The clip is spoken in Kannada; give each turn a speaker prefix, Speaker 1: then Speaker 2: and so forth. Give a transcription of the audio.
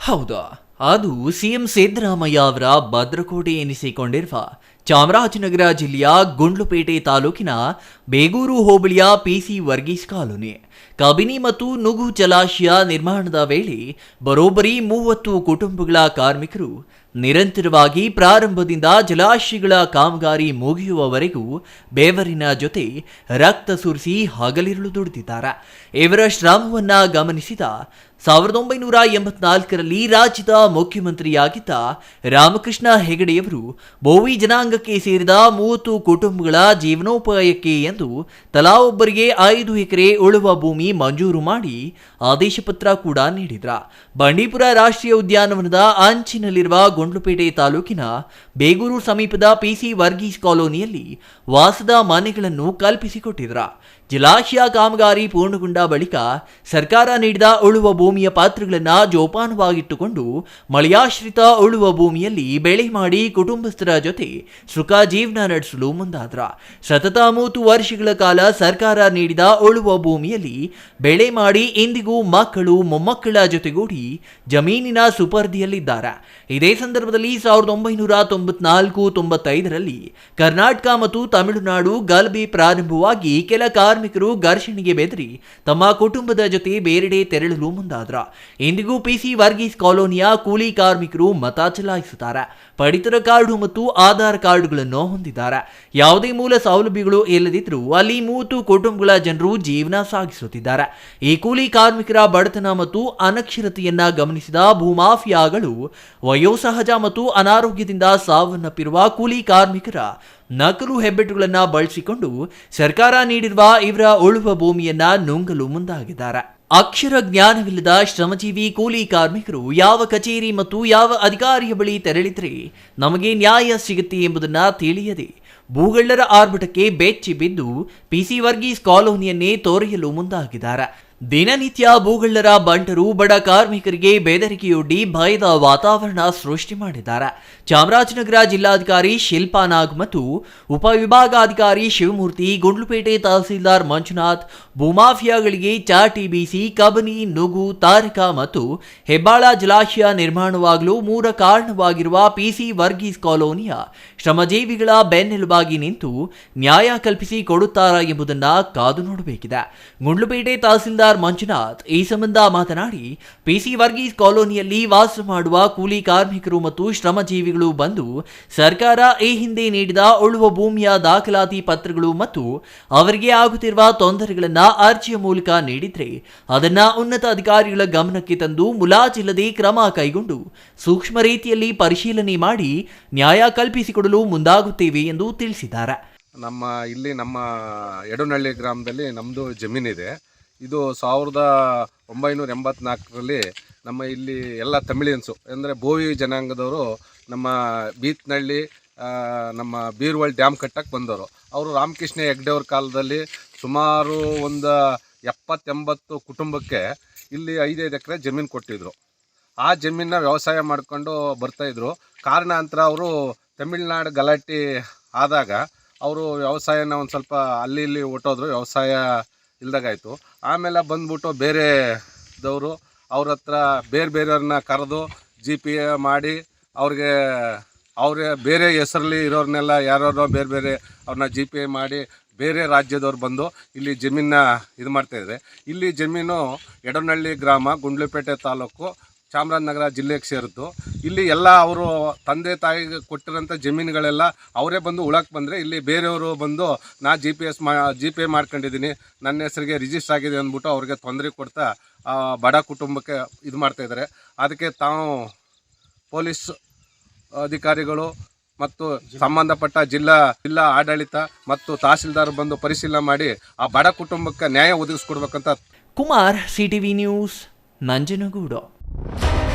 Speaker 1: ಹೌದು, ಅದು ಸಿಎಂ ಸಿದ್ದರಾಮಯ್ಯ ಅವರ ಭದ್ರಕೋಟೆ ಎನಿಸಿಕೊಂಡಿರುವ ಚಾಮರಾಜನಗರ ಜಿಲ್ಲೆಯ ಗುಂಡ್ಲುಪೇಟೆ ತಾಲೂಕಿನ ಬೇಗೂರು ಹೋಬಳಿಯ ಪಿಸಿ ವರ್ಗೀಸ್ ಕಾಲೋನಿ. ಕಬಿನಿ ಮತ್ತು ನುಗು ಜಲಾಶಯ ನಿರ್ಮಾಣದ ವೇಳೆ ಬರೋಬ್ಬರಿ ಮೂವತ್ತು ಕುಟುಂಬಗಳ ಕಾರ್ಮಿಕರು ನಿರಂತರವಾಗಿ ಪ್ರಾರಂಭದಿಂದ ಜಲಾಶಯಗಳ ಕಾಮಗಾರಿ ಮುಗಿಯುವವರೆಗೂ ಬೇವರಿನ ಜೊತೆ ರಕ್ತ ಸುರಿಸಿ ಹಗಲಿರುಳು ದುಡಿದಿದ್ದಾರೆ. ಇವರ ಶ್ರಮವನ್ನ ಗಮನಿಸಿದ ಸಾವಿರದ ಒಂಬೈನೂರ ಎಂಬತ್ನಾಲ್ಕರಲ್ಲಿ ರಾಜ್ಯದ ಮುಖ್ಯಮಂತ್ರಿಯಾಗಿದ್ದ ರಾಮಕೃಷ್ಣ ಹೆಗಡೆಯವರು ಬೋವಿ ಜನಾಂಗಕ್ಕೆ ಸೇರಿದ ಮೂವತ್ತು ಕುಟುಂಬಗಳ ಜೀವನೋಪಾಯಕ್ಕೆ ಎಂದು ತಲಾ ಒಬ್ಬರಿಗೆ ಐದು ಎಕರೆ ಉಳುವ ಭೂಮಿ ಮಂಜೂರು ಮಾಡಿ ಆದೇಶ ಪತ್ರ ಕೂಡ ನೀಡಿದ್ರ. ಬಂಡೀಪುರ ರಾಷ್ಟ್ರೀಯ ಉದ್ಯಾನವನದ ಅಂಚಿನಲ್ಲಿರುವ ಗುಂಡ್ಲುಪೇಟೆ ತಾಲೂಕಿನ ಬೇಗೂರು ಸಮೀಪದ ಪಿಸಿ ವರ್ಗೀಸ್ ಕಾಲೋನಿಯಲ್ಲಿ ವಾಸದ ಮನೆಗಳನ್ನು ಕಲ್ಪಿಸಿಕೊಟ್ಟಿದ್ರ. ಜಲಾಶಯ ಕಾಮಗಾರಿ ಪೂರ್ಣಗೊಂಡ ಬಳಿಕ ಸರ್ಕಾರ ನೀಡಿದ ಉಳುವ ಭೂಮಿಯ ಪಾತ್ರಗಳನ್ನು ಜೋಪಾನವಾಗಿಟ್ಟುಕೊಂಡು ಮಳೆಯಾಶ್ರಿತ ಉಳುವ ಭೂಮಿಯಲ್ಲಿ ಬೆಳೆ ಮಾಡಿ ಕುಟುಂಬಸ್ಥರ ಜೊತೆ ಸುಖ ಜೀವನ ನಡೆಸಲು ಮುಂದಾದ್ರ. ಸತತ ಮೂವತ್ತು ವರ್ಷಗಳ ಕಾಲ ಸರ್ಕಾರ ನೀಡಿದ ಉಳುವ ಭೂಮಿಯಲ್ಲಿ ಬೆಳೆ ಮಾಡಿ ಇಂದಿಗೂ ಮಕ್ಕಳು ಮೊಮ್ಮಕ್ಕಳ ಜೊತೆಗೂಡಿ ಜಮೀನಿನ ಸುಪರ್ದಿಯಲ್ಲಿದ್ದಾರೆ. ಇದೇ ಸಂದರ್ಭದಲ್ಲಿ ಸಾವಿರದ ಒಂಬೈನೂರ ತೊಂಬತ್ನಾಲ್ಕು, ತೊಂಬತ್ತೈದರಲ್ಲಿ ಕರ್ನಾಟಕ ಮತ್ತು ತಮಿಳುನಾಡು ಗಲಭೆ ಪ್ರಾರಂಭವಾಗಿ ಕೆಲ ಕಾರ್ಮಿಕರು ಘರ್ಷಣೆಗೆ ಬೆದರಿ, ತಮ್ಮ ಕುಟುಂಬದ ಜೊತೆ ಬೇರೆಡೆ ತೆರಳಲು ಮುಂದಾದ್ರ. ಇಂದಿಗೂ ಪಿಸಿ ವರ್ಗೀಸ್ ಕಾಲೋನಿಯ ಕೂಲಿ ಕಾರ್ಮಿಕರು ಮತ ಚಲಾಯಿಸುತ್ತಾರೆ. ಪಡಿತರ ಕಾರ್ಡು ಮತ್ತು ಆಧಾರ್ ಕಾರ್ಡುಗಳನ್ನು ಹೊಂದಿದ್ದಾರೆ. ಯಾವುದೇ ಮೂಲ ಸೌಲಭ್ಯಗಳು ಇಲ್ಲದಿದ್ದರೂ ಅಲ್ಲಿ ಮೂವತ್ತು ಕುಟುಂಬಗಳ ಜನರು ಜೀವನ ಸಾಗಿಸುತ್ತಿದ್ದಾರೆ. ಈ ಕೂಲಿ ಕಾರ್ಮಿಕರ ಬಡತನ ಮತ್ತು ಅನಕ್ಷರತೆಯನ್ನ ಗಮನಿಸಿದ ಭೂಮಾಫಿಯಾಗಳು ವಯೋಸಹಜ ಮತ್ತು ಅನಾರೋಗ್ಯದಿಂದ ಸಾವನ್ನಪ್ಪಿರುವ ಕೂಲಿ ಕಾರ್ಮಿಕರ ನಕಲು ಹೆಬ್ಬೆಟ್ಟುಗಳನ್ನು ಬಳಸಿಕೊಂಡು ಸರ್ಕಾರ ನೀಡಿರುವ ಇವರ ಉಳುವ ಭೂಮಿಯನ್ನ ನುಂಗಲು ಮುಂದಾಗಿದ್ದಾರೆ. ಅಕ್ಷರ ಜ್ಞಾನವಿಲ್ಲದ ಶ್ರಮಜೀವಿ ಕೂಲಿ ಕಾರ್ಮಿಕರು ಯಾವ ಕಚೇರಿ ಮತ್ತು ಯಾವ ಅಧಿಕಾರಿಯ ಬಳಿ ತೆರಳಿದರೆ ನಮಗೆ ನ್ಯಾಯ ಸಿಗುತ್ತೆ ಎಂಬುದನ್ನ ತಿಳಿಯದೆ ಭೂಗಳ್ಳರ ಆರ್ಭಟಕ್ಕೆ ಬೆಚ್ಚಿ ಬಿದ್ದು ಪಿಸಿ ವರ್ಗೀಸ್ ಕಾಲೋನಿಯನ್ನೇ ತೋರೆಯಲು ಮುಂದಾಗಿದ್ದಾರೆ. ದಿನನಿತ್ಯ ಭೂಗಳ್ಳರ ಬಂಟರು, ಬಡ ಕಾರ್ಮಿಕರಿಗೆ ಬೆದರಿಕೆಯೊಡ್ಡಿ ಭಯದ ವಾತಾವರಣ ಸೃಷ್ಟಿ ಮಾಡಿದ್ದಾರೆ. ಚಾಮರಾಜನಗರ ಜಿಲ್ಲಾಧಿಕಾರಿ ಶಿಲ್ಪಾ ನಾಗ್ ಮತ್ತು ಉಪವಿಭಾಗಾಧಿಕಾರಿ ಶಿವಮೂರ್ತಿ, ಗುಂಡ್ಲುಪೇಟೆ ತಹಸೀಲ್ದಾರ್ ಮಂಜುನಾಥ್, ಭೂಮಾಫಿಯಾಗಳಿಗೆ ಚಾಟಿ ಬೀಸಿ ಕಬನಿ, ನುಗು, ತಾರಕ ಮತ್ತು ಹೆಬ್ಬಾಳ ಜಲಾಶಯ ನಿರ್ಮಾಣವಾಗಲು ಮೂಲ ಕಾರಣವಾಗಿರುವ ಪಿಸಿ ವರ್ಗೀಸ್ ಕಾಲೋನಿಯ ಶ್ರಮಜೀವಿಗಳ ಬೆನ್ನೆಲುಬಾಗಿ ನಿಂತು ನ್ಯಾಯ ಕಲ್ಪಿಸಿ ಕೊಡುತ್ತಾರಾ ಎಂಬುದನ್ನ ಕಾದು ನೋಡಬೇಕಿದೆ. ಗುಂಡ್ಲುಪೇಟೆ ತಹಸೀಲ್ದಾರ್ ಮಂಜುನಾಥ್, ಈ ಸಂಬಂಧ ಮಾತನಾಡಿ, ಪಿಸಿ ವರ್ಗೀಸ್ ಕಾಲೋನಿಯಲ್ಲಿ ವಾಸ ಮಾಡುವ ಕೂಲಿ ಕಾರ್ಮಿಕರು ಮತ್ತು ಶ್ರಮಜೀವಿಗಳು ಬಂದು ಸರ್ಕಾರ ಈ ಹಿಂದೆ ನೀಡಿದ ಉಳುವ ಭೂಮಿಯ ದಾಖಲಾತಿ ಪತ್ರಗಳು ಮತ್ತು ಅವರಿಗೆ ಆಗುತ್ತಿರುವ ತೊಂದರೆಗಳನ್ನು ಅರ್ಜಿಯ ಮೂಲಕ ನೀಡಿದ್ರೆ ಅದನ್ನ ಉನ್ನತ ಅಧಿಕಾರಿಗಳ ಗಮನಕ್ಕೆ ತಂದು ಮುಲಾಜಿಲ್ಲದೆ ಕ್ರಮ ಕೈಗೊಂಡು ಸೂಕ್ಷ್ಮ ರೀತಿಯಲ್ಲಿ ಪರಿಶೀಲನೆ ಮಾಡಿ ನ್ಯಾಯ ಕಲ್ಪಿಸಿಕೊಡಲು ಮುಂದಾಗುತ್ತೇವೆ ಎಂದು ತಿಳಿಸಿದ್ದಾರೆ.
Speaker 2: ನಮ್ಮ, ಇಲ್ಲಿ ನಮ್ಮ ಎಡನಹಳ್ಳಿ ಗ್ರಾಮದಲ್ಲಿ ನಮ್ಮದು ಜಮೀನಿದೆ. ಇದು ಸಾವಿರದ ಒಂಬೈನೂರ ಎಂಬತ್ನಾಲ್ಕರಲ್ಲಿ ನಮ್ಮ ಇಲ್ಲಿ ಎಲ್ಲ ತಮಿಳಿಯನ್ಸು, ಅಂದರೆ ಬೋವಿ ಜನಾಂಗದವರು ನಮ್ಮ ಬೀತ್ನಳ್ಳಿ ನಮ್ಮ ಬೀರ್ವಳ್ ಡ್ಯಾಮ್ ಕಟ್ಟಕ್ಕೆ ಬಂದವರು. ಅವರು ರಾಮಕೃಷ್ಣ ಹೆಗ್ಡೆಯವ್ರ ಕಾಲದಲ್ಲಿ ಸುಮಾರು ಒಂದು ಎಪ್ಪತ್ತೆಂಬತ್ತು ಕುಟುಂಬಕ್ಕೆ ಇಲ್ಲಿ ಐದೈದು ಎಕರೆ ಜಮೀನು ಕೊಟ್ಟಿದ್ದರು ಆ ಜಮೀನನ್ನ ವ್ಯವಸಾಯ ಮಾಡಿಕೊಂಡು ಬರ್ತಾಯಿದ್ರು ಕಾರಣಾಂತರ ಅವರು ತಮಿಳ್ನಾಡು ಗಲಾಟೆ ಆದಾಗ ಅವರು ವ್ಯವಸಾಯನ ಒಂದು ಸ್ವಲ್ಪ ಅಲ್ಲಿ ಇಲ್ಲಿ ಹೊಟ್ಟೋದ್ರು ವ್ಯವಸಾಯ ಇಲ್ದಾಗಾಯಿತು ಆಮೇಲೆ ಬಂದ್ಬಿಟ್ಟು ಬೇರೆದವರು ಅವ್ರ ಹತ್ರ ಬೇರೆ ಬೇರೆಯವ್ರನ್ನ ಕರೆದು ಜಿ ಪಿ ಎ ಮಾಡಿ ಅವ್ರಿಗೆ, ಅವರೇ ಬೇರೆ ಹೆಸರಲ್ಲಿ ಇರೋರನ್ನೆಲ್ಲ ಯಾರೋ ಬೇರೆ ಬೇರೆ ಅವ್ರನ್ನ ಜಿ ಪಿ ಎ ಮಾಡಿ ಬೇರೆ ರಾಜ್ಯದವ್ರು ಬಂದು ಇಲ್ಲಿ ಜಮೀನನ್ನ ಇದು ಮಾಡ್ತಾಯಿದ್ದಾರೆ ಇಲ್ಲಿ ಜಮೀನು ಎಡನಹಳ್ಳಿ ಗ್ರಾಮ ಗುಂಡ್ಲುಪೇಟೆ ತಾಲೂಕು ಚಾಮರಾಜನಗರ ಜಿಲ್ಲೆಗೆ ಸೇರಿದ್ದು. ಇಲ್ಲಿ ಎಲ್ಲ ಅವರು ತಂದೆ ತಾಯಿಗೆ ಕೊಟ್ಟಿರೋಂಥ ಜಮೀನುಗಳೆಲ್ಲ ಅವರೇ ಬಂದು ಉಳಕ್ಕೆ ಬಂದರೆ ಇಲ್ಲಿ ಬೇರೆಯವರು ಬಂದು ನಾ ಜಿ ಪಿ ಎಸ್ ಮಾ ಜಿ ಪೇ ಮಾಡ್ಕೊಂಡಿದ್ದೀನಿ, ನನ್ನ ಹೆಸರಿಗೆ ರಿಜಿಸ್ಟರ್ ಆಗಿದೆ ಅಂದ್ಬಿಟ್ಟು ಅವ್ರಿಗೆ ತೊಂದರೆ ಕೊಡ್ತಾ ಬಡ ಕುಟುಂಬಕ್ಕೆ ಇದು ಮಾಡ್ತಾಯಿದ್ದಾರೆ ಅದಕ್ಕೆ ತಾವು ಪೊಲೀಸ್ ಅಧಿಕಾರಿಗಳು ಮತ್ತು ಸಂಬಂಧಪಟ್ಟ ಜಿಲ್ಲಾ ಜಿಲ್ಲಾ ಆಡಳಿತ ಮತ್ತು ತಹಸೀಲ್ದಾರ್ ಬಂದು ಪರಿಶೀಲನೆ ಮಾಡಿ ಆ ಬಡ ಕುಟುಂಬಕ್ಕೆ ನ್ಯಾಯ ಒದಗಿಸ್ಕೊಡ್ಬೇಕಂತ
Speaker 1: Kumar CTV news Nanjangud. Bye.